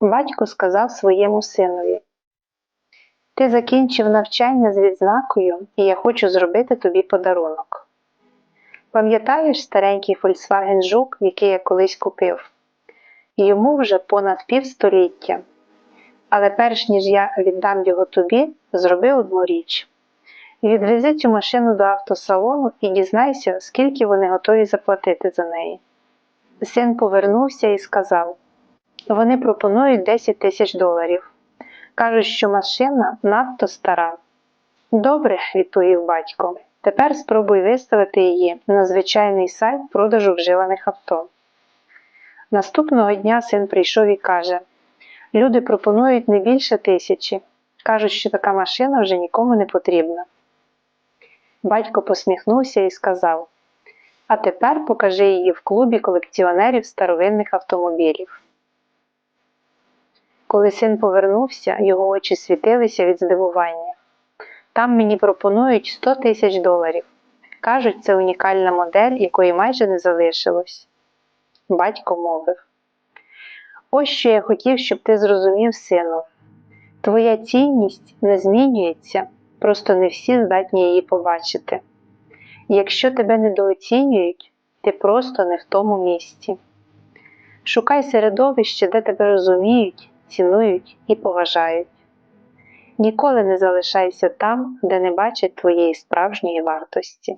Батько сказав своєму синові Ти закінчив навчання з відзнакою, і я хочу зробити тобі подарунок. Пам'ятаєш старенький Volkswagen Жук, який я колись купив? Йому вже понад півстоліття. Але перш ніж я віддам його тобі, зроби одну річ. Відвези цю машину до автосалону і дізнайся, скільки вони готові заплатити за неї. Син повернувся і сказав: Вони пропонують 10 тисяч доларів. Кажуть, що машина надто стара. Добре, відповів батько. Тепер спробуй виставити її на звичайний сайт продажу вживаних авто. Наступного дня син прийшов і каже: Люди пропонують не більше тисячі. Кажуть, що така машина вже нікому не потрібна. Батько посміхнувся і сказав: А тепер покажи її в клубі колекціонерів старовинних автомобілів. Коли син повернувся, його очі світилися від здивування. Там мені пропонують 100 тисяч доларів. Кажуть, це унікальна модель, якої майже не залишилось. Батько мовив. Ось що я хотів, щоб ти зрозумів, сину. Твоя цінність не змінюється, просто не всі здатні її побачити. Якщо тебе недооцінюють, ти просто не в тому місці. Шукай середовище, де тебе розуміють, цінують і поважають. Ніколи не залишайся там, де не бачать твоєї справжньої вартості.